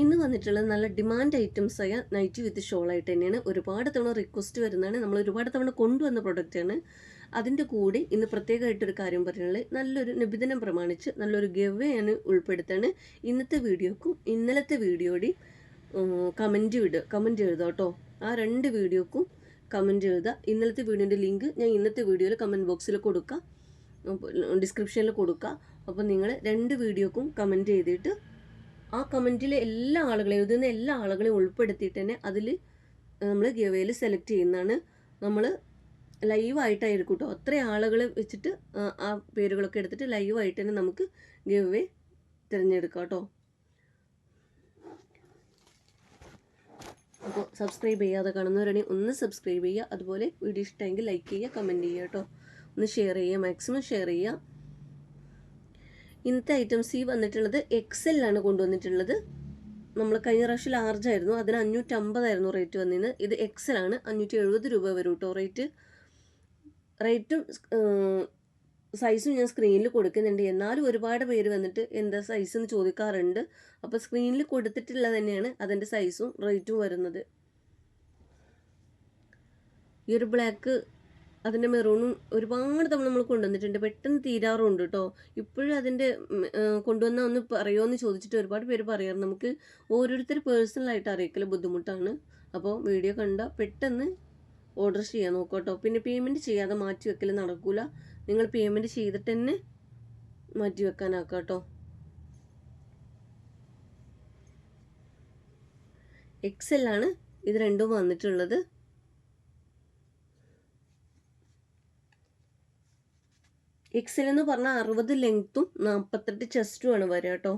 ഇന്ന് വന്നിട്ടുള്ളത് നല്ല ഡിമാൻഡ് ഐറ്റംസ് ആയ നൈറ്റി വിത്ത് ഷോൾ ആയിട്ട് തന്നെയാണ്. ഒരുപാട് തവണ റിക്വസ്റ്റ് വരുന്നതാണ്. നമ്മൾ ഒരുപാട് തവണ കൊണ്ടുവന്ന പ്രൊഡക്റ്റാണ് അതിന്റെ കൂടെ ഇന്ന് പ്രത്യേകമായിട്ടൊരു കാര്യം പറയുന്നത് നല്ലൊരു നിബിധനം പ്രമാണിച്ച് നല്ലൊരു ഗവയാണ് ഉൾപ്പെടുത്താണ്. ഇന്നത്തെ വീഡിയോക്കും ഇന്നലത്തെ വീഡിയോയുടെയും കമന്റ് വിടുക കമന്റ് എഴുതുക കേട്ടോ. ആ രണ്ട് വീഡിയോക്കും കമന്റ് എഴുതുക. ഇന്നലത്തെ വീഡിയോന്റെ ലിങ്ക് ഞാൻ ഇന്നത്തെ വീഡിയോയിൽ കമന്റ് ബോക്സിൽ കൊടുക്കാം. ഡിസ്ക്രിപ്ഷനിൽ കൊടുക്കുക അപ്പോൾ നിങ്ങൾ രണ്ട് വീഡിയോക്കും കമന്റ് ചെയ്തിട്ട് ആ കമന്റിലെ എല്ലാ ആളുകളെയും എഴുതുന്ന എല്ലാ ആളുകളെയും ഉൾപ്പെടുത്തിയിട്ട് തന്നെ അതിൽ നമ്മൾ ഗവേയിൽ സെലക്ട് ചെയ്യുന്നതാണ് നമ്മൾ ലൈവായിട്ടായിരിക്കും കേട്ടോ അത്രയും ആളുകൾ വെച്ചിട്ട് ആ പേരുകളൊക്കെ എടുത്തിട്ട് ലൈവായിട്ട് തന്നെ നമുക്ക് ഗവേ തിരഞ്ഞെടുക്കാം കേട്ടോ അപ്പോൾ സബ്സ്ക്രൈബ് ചെയ്യാതെ കാണുന്നവരാണെങ്കിൽ ഒന്ന് സബ്സ്ക്രൈബ് ചെയ്യുക. അതുപോലെ വീഡിയോ ഇഷ്ടമെങ്കിൽ ലൈക്ക് ചെയ്യുക കമന്റ് ചെയ്യുക കേട്ടോ ഒന്ന് ഷെയർ ചെയ്യുക മാക്സിമം ഷെയർ ചെയ്യുക. ഇന്നത്തെ ഐറ്റം സി വന്നിട്ടുള്ളത് എക്സലിലാണ് കൊണ്ടുവന്നിട്ടുള്ളത്. നമ്മൾ കഴിഞ്ഞ പ്രാവശ്യം ലാർജ് ആയിരുന്നു. അതിന് അഞ്ഞൂറ്റമ്പതായിരുന്നു റേറ്റ് വന്നിരുന്നത്. ഇത് എക്സലാണ് അഞ്ഞൂറ്റി എഴുപത് രൂപ വരും കേട്ടോ റേറ്റ് റേറ്റും സൈസും ഞാൻ സ്ക്രീനിൽ കൊടുക്കുന്നുണ്ട്. എന്നാലും ഒരുപാട് പേര് വന്നിട്ട് എന്താ സൈസ് എന്ന് ചോദിക്കാറുണ്ട്. അപ്പോൾ സ്ക്രീനിൽ കൊടുത്തിട്ടുള്ള തന്നെയാണ് അതിന്റെ സൈസും റേറ്റും വരുന്നത്. ഈ ഒരു ബ്ലാക്ക് അതിന്റെ മെറൂണും ഒരുപാട് തവണ നമ്മൾ കൊണ്ടുവന്നിട്ടുണ്ട്. പെട്ടെന്ന് തീരാറുണ്ട് കേട്ടോ ഇപ്പോഴും അതിന്റെ കൊണ്ടുവന്ന ഒന്ന് പറയുമോ എന്ന് ചോദിച്ചിട്ട് ഒരുപാട് പേര് പറയാറ് നമുക്ക് ഓരോരുത്തർ പേഴ്സണലായിട്ട് അറിയിക്കൽ ബുദ്ധിമുട്ടാണ്. അപ്പോൾ വീഡിയോ കണ്ട പെട്ടെന്ന് ഓർഡർ ചെയ്യാൻ നോക്കുക കേട്ടോ പിന്നെ പേയ്മെന്റ് ചെയ്യാതെ മാറ്റി വെക്കൽ നടക്കില്ല നിങ്ങൾ പേയ്മെന്റ് ചെയ്തിട്ട് തന്നെ മാറ്റി വെക്കാനാക്കാം കേട്ടോ എക്സെല്ലാണ് ഇത് രണ്ടും വന്നിട്ടുള്ളത്. എക്സൽ എന്ന് പറഞ്ഞാൽ അറുപത് ലെങ്ത്തും നാൽപ്പത്തെട്ട് ചെസ്റ്റുമാണ് വരിക കേട്ടോ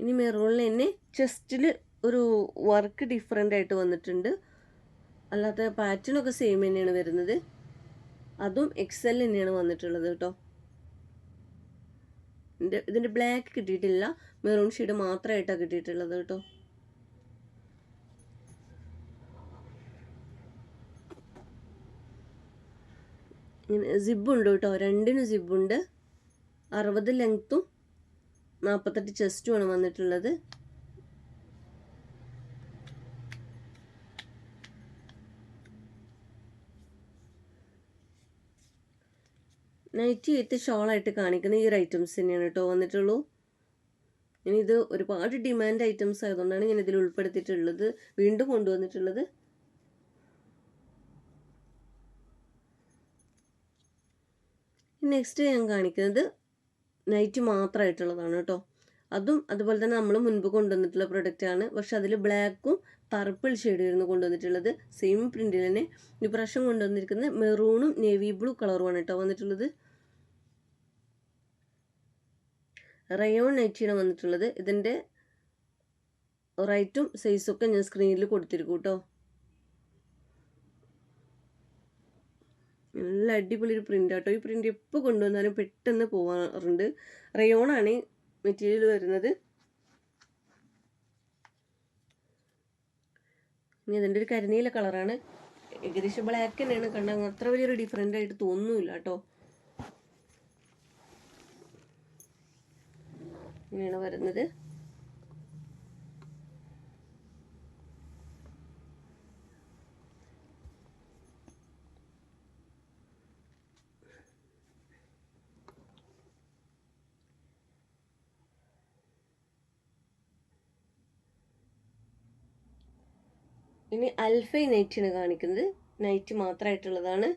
ഇനി മെറൂണിൽ തന്നെ ചെസ്റ്റിൽ ഒരു വർക്ക് ഡിഫറെന്റ് ആയിട്ട് വന്നിട്ടുണ്ട്. അല്ലാത്ത പാറ്റേണൊക്കെ സെയിം തന്നെയാണ് വരുന്നത്. അതും എക്സൽ തന്നെയാണ് വന്നിട്ടുള്ളത് കേട്ടോ ഇതിന്റെ ബ്ലാക്ക് കിട്ടിയിട്ടില്ല. മെറൂൺ ഷെയ്ഡ് മാത്രമായിട്ടാണ് കിട്ടിയിട്ടുള്ളത് കേട്ടോ സിബുണ്ട് കേട്ടോ. രണ്ടിനും സിബുണ്ട്. അറുപത് ലെങ്ത്തും നാൽപ്പത്തെട്ട് ചെസ്റ്റുമാണ് വന്നിട്ടുള്ളത്. നൈറ്റി വിത്ത് ഷോളായിട്ട് കാണിക്കുന്ന ഈ ഒരു ഐറ്റംസ് തന്നെയാണ് കേട്ടോ വന്നിട്ടുള്ളൂ. ഇനി ഇത് ഒരുപാട് ഡിമാൻഡ് ഐറ്റംസ് ആയതുകൊണ്ടാണ് ഞാൻ ഇതിൽ ഉൾപ്പെടുത്തിയിട്ടുള്ളത്. വീണ്ടും കൊണ്ടുവന്നിട്ടുള്ളത്. നെക്സ്റ്റ് ഞാൻ കാണിക്കുന്നത് നൈറ്റ് മാത്രമായിട്ടുള്ളതാണ് കേട്ടോ. അതും അതുപോലെ തന്നെ നമ്മൾ മുൻപ് കൊണ്ടുവന്നിട്ടുള്ള പ്രൊഡക്റ്റാണ് പക്ഷെ അതിൽ ബ്ലാക്കും പർപ്പിൾ ഷെയ്ഡായിരുന്നു കൊണ്ടുവന്നിട്ടുള്ളത്. സെയിം പ്രിന്റിൽ തന്നെ ഈ പ്രാവശ്യം കൊണ്ടുവന്നിരിക്കുന്നത് മെറൂണും നേവി ബ്ലൂ കളറുമാണ് കേട്ടോ വന്നിട്ടുള്ളത്. റയോൺ നൈറ്റിയാണ് വന്നിട്ടുള്ളത്. ഇതിന്റെ റൈറ്റും സൈസൊക്കെ ഞാൻ സ്ക്രീനിൽ കൊടുത്തിരിക്കും കേട്ടോ. നല്ല അടിപൊളി ഒരു പ്രിന്റ് ആട്ടോ. ഈ പ്രിന്റ് എപ്പോൾ കൊണ്ടുവന്നാലും പെട്ടെന്ന് പോവാറുണ്ട്. റയോണാണ് മെറ്റീരിയൽ വരുന്നത്. ഇനി അതിന്റെ ഒരു കരിനീല കളറാണ് ഏകദേശം ബ്ലാക്ക് തന്നെയാണ്. കണ്ടാൽ അത്ര വലിയൊരു ഡിഫറെന്റ് ആയിട്ട് തോന്നുന്നില്ല കേട്ടോ. ഇങ്ങനെയാണ് വരുന്നത്. ഇനി അൽഫൈ നൈറ്റിന് കാണിക്കുന്നത്. നൈറ്റ് മാത്രമായിട്ടുള്ളതാണ്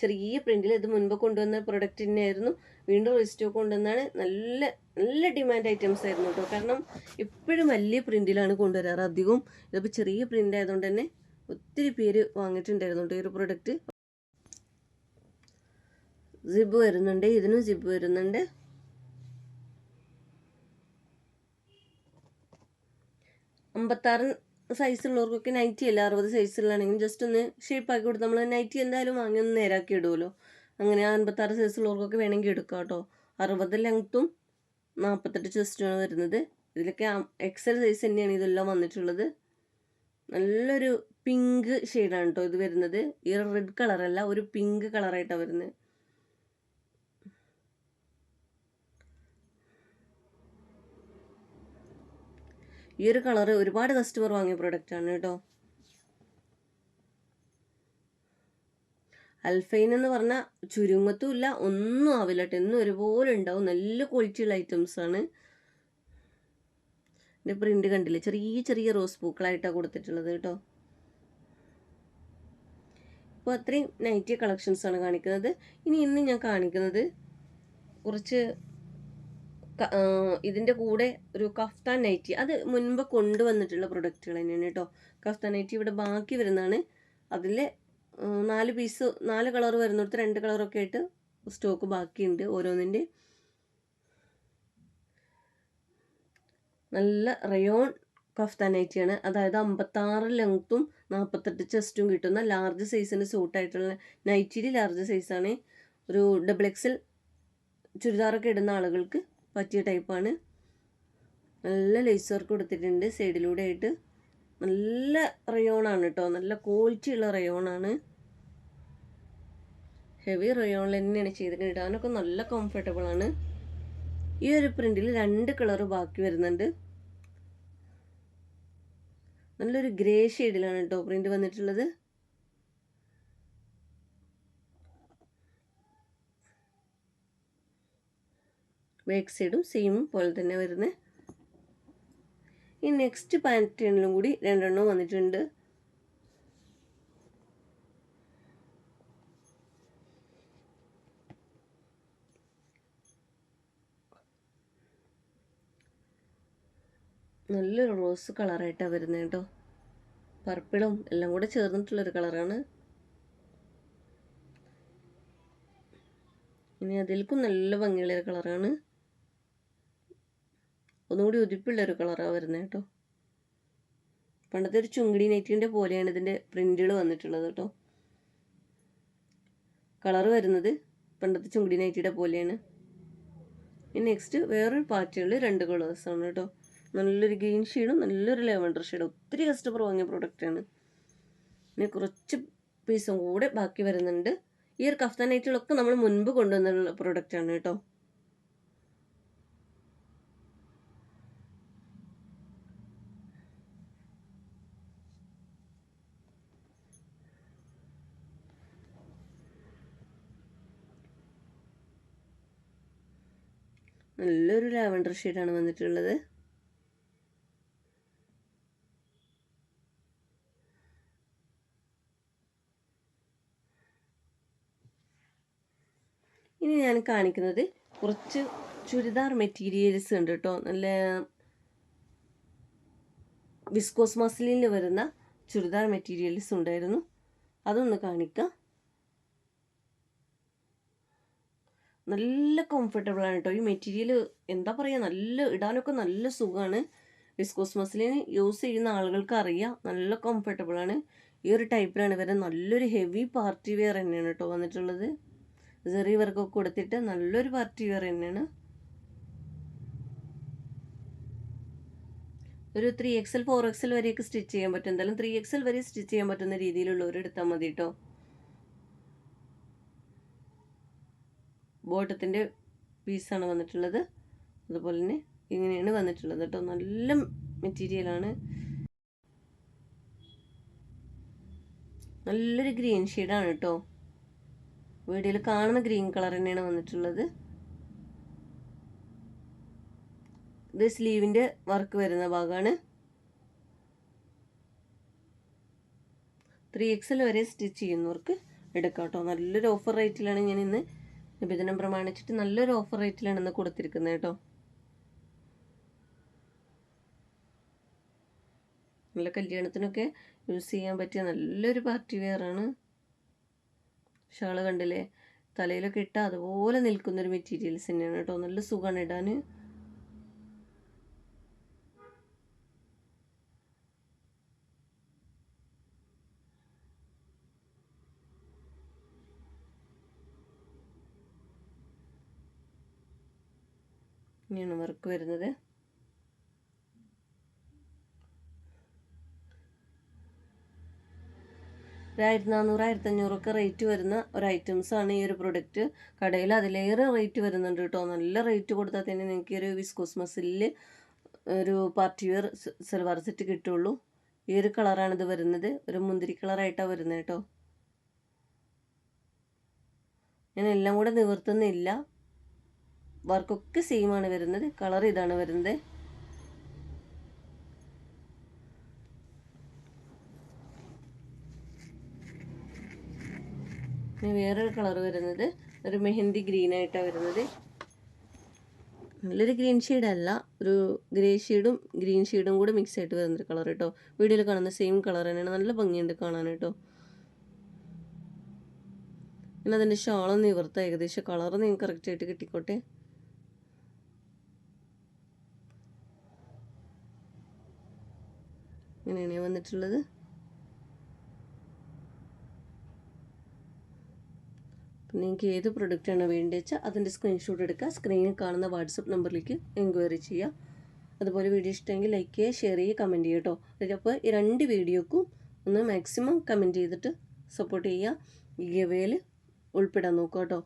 ചെറിയ പ്രിന്റിൽ ഇത് മുൻപ് കൊണ്ടുവന്ന പ്രൊഡക്റ്റ് തന്നെയായിരുന്നു. വീണ്ടും റീസ്റ്റോക്ക് കൊണ്ടുവന്നാണ്. നല്ല നല്ല ഡിമാൻഡ് ഐറ്റംസ് ആയിരുന്നു കേട്ടോ കാരണം എപ്പോഴും വലിയ പ്രിന്റിലാണ് കൊണ്ടുവരാറ് അധികവും. ഇതിപ്പോൾ ചെറിയ പ്രിന്റ് ആയതുകൊണ്ട് തന്നെ ഒത്തിരി പേര് വാങ്ങിയിട്ടുണ്ടായിരുന്നു കേട്ടോ ഈ ഒരു പ്രൊഡക്റ്റ് സിബ് വരുന്നുണ്ട്. ഇതിനും സിബ് വരുന്നുണ്ട്. അമ്പത്താറ് സൈസുള്ളവർക്കൊക്കെ നൈറ്റി അല്ല അറുപത് സൈസിലാണെങ്കിലും ജസ്റ്റ് ഒന്ന് ഷേപ്പ് ആക്കി കൊടുത്ത് നമ്മൾ നൈറ്റി എന്തായാലും വാങ്ങി ഒന്ന് നേരാക്കി ഇടുമല്ലോ അങ്ങനെ അൻപത്താറ് സൈസുള്ളവർക്കൊക്കെ വേണമെങ്കിൽ എടുക്കാം കേട്ടോ. അറുപത് ലെങ്ത്തും നാൽപ്പത്തെട്ട് ചെസ്റ്റുമാണ് വരുന്നത്. ഇതിലൊക്കെ എക്സൽ സൈസ് തന്നെയാണ് ഇതെല്ലാം വന്നിട്ടുള്ളത്. നല്ലൊരു പിങ്ക് ഷെയ്ഡാണ് കേട്ടോ ഇത് വരുന്നത്. ഈ റെഡ് കളറല്ല ഒരു പിങ്ക് കളറായിട്ടാണ് വരുന്നത്. ഈ ഒരു കളറ് ഒരുപാട് കസ്റ്റമർ വാങ്ങിയ പ്രൊഡക്റ്റാണ് കേട്ടോ. അൽഫൈൻ എന്ന് പറഞ്ഞാൽ ചുരുങ്ങത്തും ഇല്ല ഒന്നും ആവില്ല കേട്ടോ. എന്നും ഒരുപോലെ ഉണ്ടാവും. നല്ല ക്വാളിറ്റിയുള്ള ആണ്. ഇതിന്റെ പ്രിന്റ് കണ്ടില്ലേ? ചെറിയ ചെറിയ റോസ് പൂക്കളായിട്ടാണ് കൊടുത്തിട്ടുള്ളത് കേട്ടോ. അപ്പോൾ അത്രയും നൈറ്റി കളക്ഷൻസ് ആണ് കാണിക്കുന്നത്. ഇനി ഇന്ന് ഞാൻ കാണിക്കുന്നത് കുറച്ച് ഇതിന്റെ കൂടെ ഒരു കഫ്താൻ നൈറ്റി. അത് മുൻപ് കൊണ്ടുവന്നിട്ടുള്ള പ്രൊഡക്റ്റുകൾ തന്നെയാണ് കേട്ടോ. കഫ്താൻ നൈറ്റി ഇവിടെ ബാക്കി വരുന്നതാണ്. അതിൽ നാല് പീസ് നാല് കളർ വരുന്നിടത്ത് രണ്ട് കളറൊക്കെ ആയിട്ട് സ്റ്റോക്ക് ബാക്കിയുണ്ട് ഓരോന്നിന്റെ നല്ല റയോൺ കഫ്താൻ നൈറ്റിയാണ്. അതായത് അമ്പത്താറ് ലെങ്ത്തും നാൽപ്പത്തെട്ട് ചെസ്റ്റും കിട്ടുന്ന ലാർജ് സൈസിന് സൂട്ടായിട്ടുള്ള നൈറ്റിയിൽ ലാർജ് സൈസാണ് ഒരു ഡബിൾ എക്സൽ ചുരിദാറൊക്കെ ഇടുന്ന ആളുകൾക്ക് പറ്റിയ ടൈപ്പാണ് നല്ല ലേസ് വർക്ക് കൊടുത്തിട്ടുണ്ട് സൈഡിലൂടെ ആയിട്ട്. നല്ല റയോണാണ് കേട്ടോ നല്ല ക്വാളിറ്റി ഉള്ള റയോണാണ് ഹെവി റയോണിൽ തന്നെയാണ് ചെയ്തിട്ട് ഇടാനൊക്കെ നല്ല കംഫർട്ടബിൾ ആണ്. ഈ ഒരു പ്രിന്റിൽ രണ്ട് കളർ ബാക്കി വരുന്നുണ്ട്. നല്ലൊരു ഗ്രേ ഷെയ്ഡിലാണ് കേട്ടോ പ്രിന്റ് വന്നിട്ടുള്ളത്. ബാക്ക് സൈഡും സെയിം പോലെ തന്നെ വരുന്നത് ഈ നെക്സ്റ്റ് പാറ്റേണിലും കൂടി രണ്ടെണ്ണം വന്നിട്ടുണ്ട്. നല്ലൊരു റോസ് കളറായിട്ടാണ് വരുന്നത് കേട്ടോ പർപ്പിളും എല്ലാം കൂടെ ചേർന്നിട്ടുള്ളൊരു കളറാണ് ഇനി അതിൽക്കും നല്ല ഭംഗിയുള്ളൊരു കളറാണ് ഒന്നുകൂടി ഉതിപ്പുള്ളൊരു കളറാണ് വരുന്നത് കേട്ടോ പണ്ടത്തെ ഒരു ചുങ്കിടി നെറ്റിന്റെ പോലെയാണ് ഇതിന്റെ പ്രിന്റുകൾ വന്നിട്ടുള്ളത് കേട്ടോ കളർ വരുന്നത് പണ്ടത്തെ ചുങ്കിടി നൈറ്റിയുടെ പോലെയാണ്. ഇനി നെക്സ്റ്റ് വേറൊരു പാറ്റേണിൽ രണ്ട് കളേഴ്സാണ് കേട്ടോ നല്ലൊരു ഗ്രീൻ ഷെയ്ഡും നല്ലൊരു ലെവൻഡർ ഷെയ്ഡും ഒത്തിരി കസ്റ്റമർ വാങ്ങിയ പ്രൊഡക്റ്റാണ് ഇനി കുറച്ച് പീസും കൂടെ ബാക്കി വരുന്നുണ്ട്. ഈ ഒരു കഫ്താൻ നൈറ്റുകളൊക്കെ നമ്മൾ മുൻപ് കൊണ്ടുവന്നുള്ള പ്രൊഡക്റ്റാണ് കേട്ടോ നല്ലൊരു ലാവൻഡർ ഷെയ്ഡാണ് വന്നിട്ടുള്ളത്. ഇനി ഞാൻ കാണിക്കുന്നത് കുറച്ച് ചുരിദാർ മെറ്റീരിയൽസ് ഉണ്ട് കേട്ടോ. നല്ല വിസ്കോസ് മസ്ലിനിൽ വരുന്ന ചുരിദാർ മെറ്റീരിയൽസ് ഉണ്ടായിരുന്നു. അതൊന്ന് കാണിക്കാം. നല്ല കംഫർട്ടബിൾ ആണ് കേട്ടോ ഈ മെറ്റീരിയൽ എന്താ പറയുക നല്ല ഇടാനൊക്കെ നല്ല സുഖമാണ് വിസ്കോസ് മസ്ലിന് യൂസ് ചെയ്യുന്ന ആളുകൾക്ക് അറിയാം നല്ല കംഫർട്ടബിൾ ആണ്. ഈ ഒരു ടൈപ്പിലാണ് ഇവരെ നല്ലൊരു ഹെവി പാർട്ടി വെയർ തന്നെയാണ് കേട്ടോ വന്നിട്ടുള്ളത്. സെറി വർക്കൊക്കെ കൊടുത്തിട്ട് നല്ലൊരു പാർട്ടി വെയർ തന്നെയാണ്. ഒരു ത്രീ എക്സൽ ഫോർ എക്സൽ വരെയൊക്കെ സ്റ്റിച്ച് ചെയ്യാൻ പറ്റും. എന്തായാലും ത്രീ എക്സൽ വരെ സ്റ്റിച്ച് ചെയ്യാൻ പറ്റുന്ന രീതിയിലുള്ളവർ എടുത്താൽ മതി കേട്ടോ ബോട്ടത്തിന്റെ പീസാണ് വന്നിട്ടുള്ളത്. അതുപോലെ തന്നെ ഇങ്ങനെയാണ് വന്നിട്ടുള്ളത് കേട്ടോ. നല്ല മെറ്റീരിയലാണ് നല്ലൊരു ഗ്രീൻ ഷെയ്ഡാണ് കേട്ടോ. വീഡിയോയിൽ കാണുന്ന ഗ്രീൻ കളർ തന്നെയാണ് വന്നിട്ടുള്ളത്. ഇത് സ്ലീവിന്റെ വർക്ക് വരുന്ന ഭാഗമാണ്. ത്രീ എക്സൽ വരെ സ്റ്റിച്ച് ചെയ്യുന്നവർക്ക് എടുക്കാം കേട്ടോ. നല്ലൊരു ഓഫർ റേറ്റിലാണ് ഞാൻ ഇന്ന് നിബന്ധനം പ്രമാണിച്ചിട്ട് നല്ലൊരു ഓഫർ റേറ്റിലാണ് ഇന്ന് കൊടുത്തിരിക്കുന്നത് കേട്ടോ. നല്ല കല്യാണത്തിനൊക്കെ യൂസ് ചെയ്യാൻ പറ്റിയ നല്ലൊരു പാർട്ടി വെയർ ആണ്. ഷാൾ കണ്ടില്ലേ? തലയിലൊക്കെ ഇട്ടാൽ അതുപോലെ നിൽക്കുന്നൊരു മെറ്റീരിയൽസ് തന്നെയാണ് കേട്ടോ. നല്ല സുഖമാണ് ഇടാൻ ഇങ്ങനെയാണ് വർക്ക് വരുന്നത്. ഒരായിരത്തി നാനൂറ് ആയിരത്തി അഞ്ഞൂറൊക്കെ റേറ്റ് വരുന്ന ഒരു ഐറ്റംസ് ആണ് ഈ ഒരു പ്രൊഡക്റ്റ് കടയിൽ അതിലേറെ റേറ്റ് വരുന്നുണ്ട് കേട്ടോ. നല്ല റേറ്റ് കൊടുത്താൽ തന്നെ നിങ്ങൾക്ക് ഒരു വിസ്കോസ് മസിലിൽ ഒരു പാർട്ടി വെയർ സൽവാർ സെറ്റ് കിട്ടുള്ളൂ. ഈ ഒരു കളറാണിത് വരുന്നത്. ഒരു മുന്തിരി കളറായിട്ടാണ് വരുന്നത് കേട്ടോ. ഞാൻ എല്ലാം കൂടെ നിവർത്തുന്നില്ല. വർക്കൊക്കെ സെയിം ആണ് വരുന്നത്. കളർ ഇതാണ് വരുന്നത്. പിന്നെ വേറൊരു കളർ വരുന്നത്. ഒരു മെഹന്തി ഗ്രീൻ ആയിട്ടാണ് വരുന്നത്. നല്ലൊരു ഗ്രീൻ അല്ല ഒരു ഗ്രേ ഷെയ്ഡും ഗ്രീൻ ഷെയ്ഡും കൂടെ മിക്സ് ആയിട്ട് വരുന്നൊരു കളർ കേട്ടോ വീഡിയോയിൽ കാണുന്ന സെയിം കളർ തന്നെയാണ്. നല്ല ഭംഗിയുണ്ട് കാണാൻ കേട്ടോ പിന്നെ അതിന്റെ ഷാളൊന്ന് നിവർത്ത. ഏകദേശം കളർ നിങ്ങൾക്ക് കറക്റ്റായിട്ട് കിട്ടിക്കോട്ടെ. ഇങ്ങനെയാണ് വന്നിട്ടുള്ളത്. നിങ്ങൾക്ക് ഏത് പ്രൊഡക്റ്റാണ് വേണ്ടത് വെച്ചാൽ അതിന്റെ സ്ക്രീൻഷോട്ട് എടുക്കുക സ്ക്രീനിൽ കാണുന്ന വാട്സപ്പ് നമ്പറിലേക്ക് എൻക്വയറി ചെയ്യുക അതുപോലെ വീഡിയോ ഇഷ്ടമെങ്കിൽ ലൈക്ക് ചെയ്യുക ഷെയർ ചെയ്യുക കമന്റ് ചെയ്യുക കേട്ടോ അപ്പോൾ ഈ രണ്ട് വീഡിയോക്കും ഒന്ന് മാക്സിമം കമന്റ് ചെയ്തിട്ട് സപ്പോർട്ട് ചെയ്യുക. ഈ ഗവേയിൽ ഉൾപ്പെടാൻ നോക്കുക കേട്ടോ